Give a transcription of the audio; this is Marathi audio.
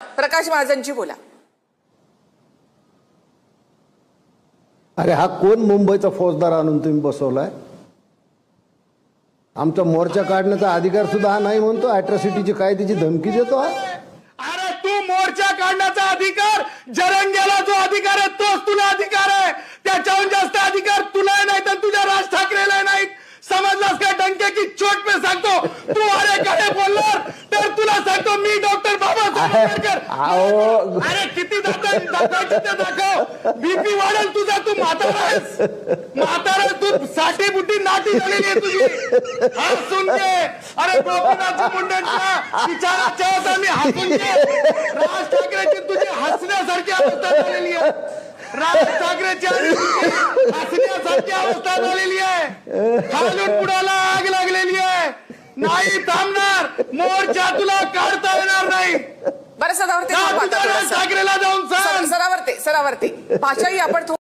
प्रकाश महाजनची बोला. अरे हा कोण मुंबईचा फौजदार आणून तुम्ही बसवलाय? आमचा मोर्चा काढण्याचा अधिकार सुद्धा हा नाही म्हणतो. अॅट्रॉसिटीची काय त्याची धमकी देतो हा. अरे तू मोर्चा काढण्याचा अधिकार जरंग्याला जो अधिकार आहे तोच तुला अधिकार आहे. त्याच्याहून जास्त अधिकार तुला नाही तर तुझ्या राज ठाकरेला नाही समजलास का डंके की चोट पे सांगतो. तू अरे काय बोलणार? तर तुला सांगतो मी डॉक्टर अहो. अरे किती दाखव दाखवायचं ते दाखव. बीपी वाढेल तुझा तू म्हातारा आहेस. म्हातारा आहेस, तू साठी बुटी नाटी झालेली आहे तुझी. घे. अरे मुंडेंच्या हसून घे. राज ठाकरेची तुझी हसण्यासारखी अवस्था झालेली आहे. राज ठाकरेची आणि तुझी हसण्यासारखी अवस्था झालेली आहे. खालून पुढाला आग लागलेली आहे. नाही थांबणार. मोर्चा तुला काढता थांबा. ठाकरेला जाऊन सर- सरावरती सरावरती भाषाही आपण थोडं